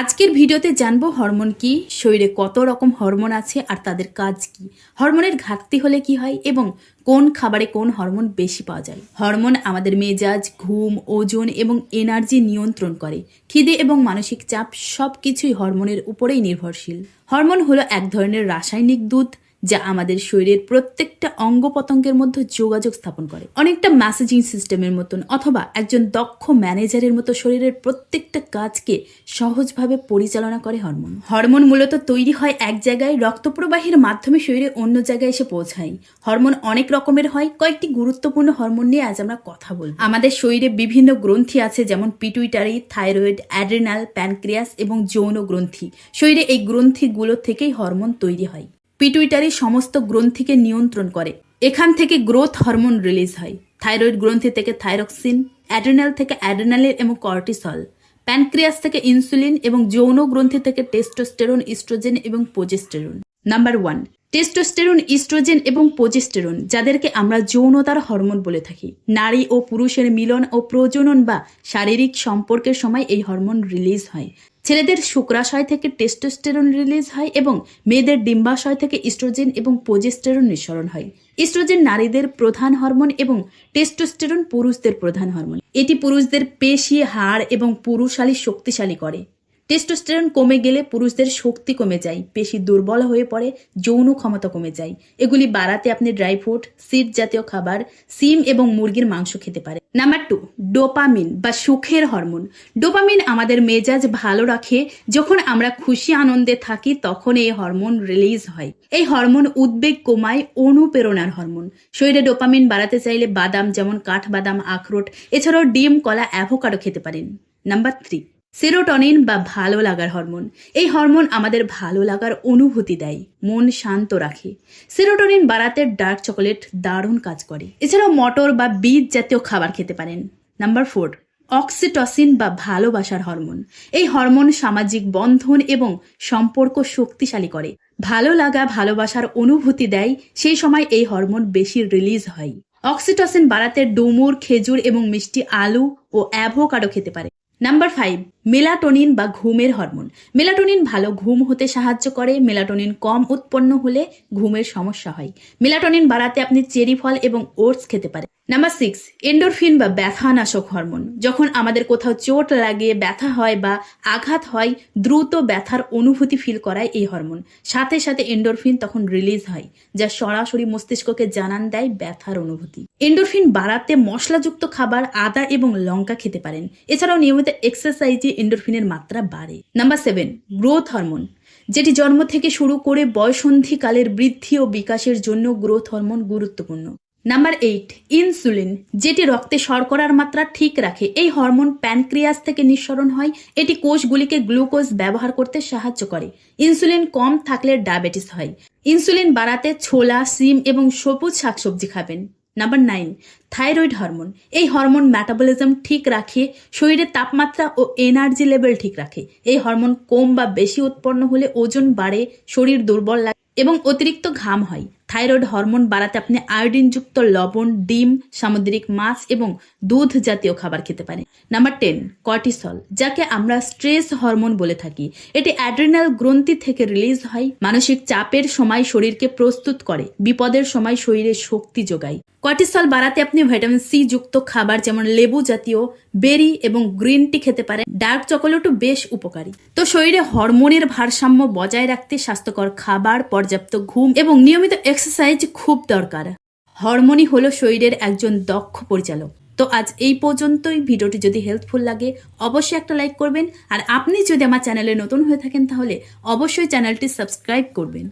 আজকের ভিডিওতে জানব হরমোন কি, শরীরে কত রকম হরমোন আছে আর তাদের কাজ কি। হরমোনের ঘাটতি হলে কি হয় এবং কোন খাবারে কোন হরমোন বেশি পাওয়া যায়। হরমোন আমাদের মেজাজ, ঘুম, ওজন এবং এনার্জি নিয়ন্ত্রণ করে। খিদে এবং মানসিক চাপ সব কিছুই হরমোনের উপরেই নির্ভরশীল। হরমোন হলো এক ধরনের রাসায়নিক দুধ যা আমাদের শরীরের প্রত্যেকটা অঙ্গ পতঙ্গের মধ্যে যোগাযোগ স্থাপন করে। অনেকটা ম্যাসেজিং সিস্টেমের মতন অথবা একজন দক্ষ ম্যানেজারের মতো শরীরের প্রত্যেকটা কাজকে সহজভাবে পরিচালনা করে হরমোন হরমোন মূলত তৈরি হয় এক জায়গায় রক্তপ্রবাহের মাধ্যমে শরীরে অন্য জায়গায় এসে পৌঁছায়। হরমোন অনেক রকমের হয়, কয়েকটি গুরুত্বপূর্ণ হরমোন নিয়ে আজ আমরা কথা বলব। আমাদের শরীরে বিভিন্ন গ্রন্থি আছে, যেমন পিটুইটারি থাইরয়েড অ্যাড্রিনাল প্যানক্রিয়াস এবং যৌন গ্রন্থি। শরীরে এই গ্রন্থিগুলো থেকেই হরমোন তৈরি হয়। পিটুইটারি সমস্ত গ্রন্থিকে নিয়ন্ত্রণ করে। এখান থেকে গ্রোথ হরমোন রিলিজ হয়। থাইরয়েড গ্রন্থি থেকে থাইরক্সিন অ্যাড্রেনাল থেকে অ্যাড্রিনালের এবং কর্টিসল, প্যানক্রিয়াস থেকে ইনসুলিন এবং যৌন গ্রন্থি থেকে টেস্টোস্টেরন, ইস্ট্রোজেন এবং progesterone number one, testosterone, oestrogen এবং পোজেস্টেরন যাদেরকে আমরা যৌনতার হরমোন বলে থাকি। নারী ও পুরুষের মিলন ও প্রজনন বা শারীরিক সম্পর্কের সময় এই হরমোন রিলিজ হয়। ছেলেদের শুক্রাশয় থেকে টেস্টোস্টেরন রিলিজ হয় এবং মেয়েদের ডিম্বাশয় থেকে ইস্ট্রোজেন এবং পোজেস্টেরন নিঃসরণ হয়। ইস্ট্রোজেন নারীদের প্রধান হরমোন এবং টেস্টোস্টেরন পুরুষদের প্রধান হরমোন। এটি পুরুষদের পেশি, হাড় এবং পুরুষালী শক্তিশালী করে। টেস্টোস্টেরন কমে গেলে পুরুষদের শক্তি কমে যায়, পেশি দুর্বল হয়ে পড়ে, যৌন ক্ষমতা কমে যায়। এগুলি বাড়াতে আপনি ড্রাই ফ্রুট, সিড জাতীয় খাবার, সিম এবং মুরগির মাংস খেতে পারে নাম্বার টু, ডোপামিন বা সুখের হরমোন। ডোপামিন আমাদের মেজাজ ভালো রাখে, যখন আমরা খুশি আনন্দে থাকি, তখন এই হরমোন রিলিজ হয়। এই হরমোন উদ্বেগ কমায়, অনুপ্রেরণার হরমোন। শরীরে ডোপামিন বাড়াতে চাইলে বাদাম, যেমন কাঠবাদাম, আখরোট, এছাড়াও ডিম, কলা, অ্যাভোকাডো খেতে পারেন। নাম্বার থ্রি সেরোটনিন বা ভালো লাগার হরমোন। এই হরমোন আমাদের ভালো লাগার অনুভূতি দেয়, মন শান্ত রাখে। সেরোটনিন বাড়াতে ডার্ক চকোলেট দারুণ কাজ করে। এছাড়াও মটর বা বীজ জাতীয় খাবার খেতে পারেন। নাম্বার ফোর, অক্সিটসিন বা ভালোবাসার হরমোন। এই হরমোন সামাজিক বন্ধন এবং সম্পর্ক শক্তিশালী করে। ভালো লাগা, ভালোবাসার অনুভূতি দেয়, সেই সময় এই হরমোন বেশি রিলিজ হয়। অক্সিটসিন বাড়াতে ডুমুর, খেজুর এবং মিষ্টি আলু ও অ্যাভোকাডো খেতে পারে। নাম্বার ফাইভ মেলাটোনিন বা ঘুমের হরমোন মেলাটোনিন ভালো ঘুম হতে সাহায্য করে মেলাটোনিন কম উৎপন্ন হলে ঘুমের সমস্যা হয়। মেলাটোনিন বাড়াতে আপনি চেরি ফল এবং ওটস খেতে পারেন। নাম্বার সিক্স এন্ডোরফিন বা ব্যথানাশক হরমোন যখন আমাদের কোথাও চোট লাগে, ব্যথা হয় বা আঘাত হয়, দ্রুত ব্যথার অনুভূতি ফিল করায় এই হরমোন সাথে সাথে এন্ডোরফিন তখন রিলিজ হয়, যা সরাসরি মস্তিষ্ককে জানান দেয় ব্যথার অনুভূতি। এন্ডোরফিন বাড়াতে মশলাযুক্ত খাবার, আদা এবং লঙ্কা খেতে পারেন। এছাড়াও নিয়মিত এক্সারসাইজে এন্ডোরফিনের মাত্রা বাড়ে। নাম্বার সেভেন গ্রোথ হরমোন যেটি জন্ম থেকে শুরু করে বয়সন্ধিকালের বৃদ্ধি ও বিকাশের জন্য গ্রোথ হরমোন গুরুত্বপূর্ণ। নাম্বার এইট ইনসুলিন যেটি রক্তে শর্করার মাত্রা ঠিক রাখে। এই হরমোন প্যানক্রিয়াস থেকে নিঃসরণ হয়। এটি কোষগুলিকে গ্লুকোজ ব্যবহার করতে সাহায্য করে। ইনসুলিন কম থাকলে ডায়াবেটিস হয়। ইনসুলিন বাড়াতে ছোলা, সিম এবং সবুজ শাকসবজি খাবেন। Number nine thyroid hormone. এই হরমোন মেটাবলিজম ঠিক রাখে শরীরের তাপমাত্রা ও এনার্জি লেভেল ঠিক রাখে। এই হরমোন কম বা বেশি উৎপন্ন হলে ওজন বাড়ে, শরীর দুর্বল লাগে এবং অতিরিক্ত ঘাম হয়। থাইরয়েড হরমোন বাড়াতে আপনি আয়োডিনযুক্ত লবণ, ডিম, সামুদ্রিক মাছ এবং দুধ জাতীয় খাবার খেতে পারেন। নাম্বার টেন, কর্টিসল, যাকে আমরা স্ট্রেস হরমোন বলে থাকি। এটি অ্যাড্রিনাল গ্রন্থি থেকে রিলিজ হয়, মানসিক চাপের সময় শরীরকে প্রস্তুত করে, বিপদের সময় শরীরে শক্তি যোগায়। কর্টিসল বাড়াতে আপনি ভিটামিন সি যুক্ত খাবার যেমন লেবু জাতীয়, বেরি এবং গ্রিন টি খেতে পারেন? ডার্ক চকোলেটও বেশ উপকারী। তো শরীরে হরমোনের ভারসাম্য বজায় রাখতে স্বাস্থ্যকর খাবার, পর্যাপ্ত ঘুম এবং নিয়মিত এক্সারসাইজ খুব দরকার। হরমোনই হলো শরীরের একজন দক্ষ পরিচালক। তো আজ এই পর্যন্তই। ভিডিওটি যদি হেল্পফুল লাগে, অবশ্যই একটা লাইক করবেন। আর আপনি যদি আমার চ্যানেলে নতুন হয়ে থাকেন তাহলে অবশ্যই চ্যানেলটি সাবস্ক্রাইব করবেন।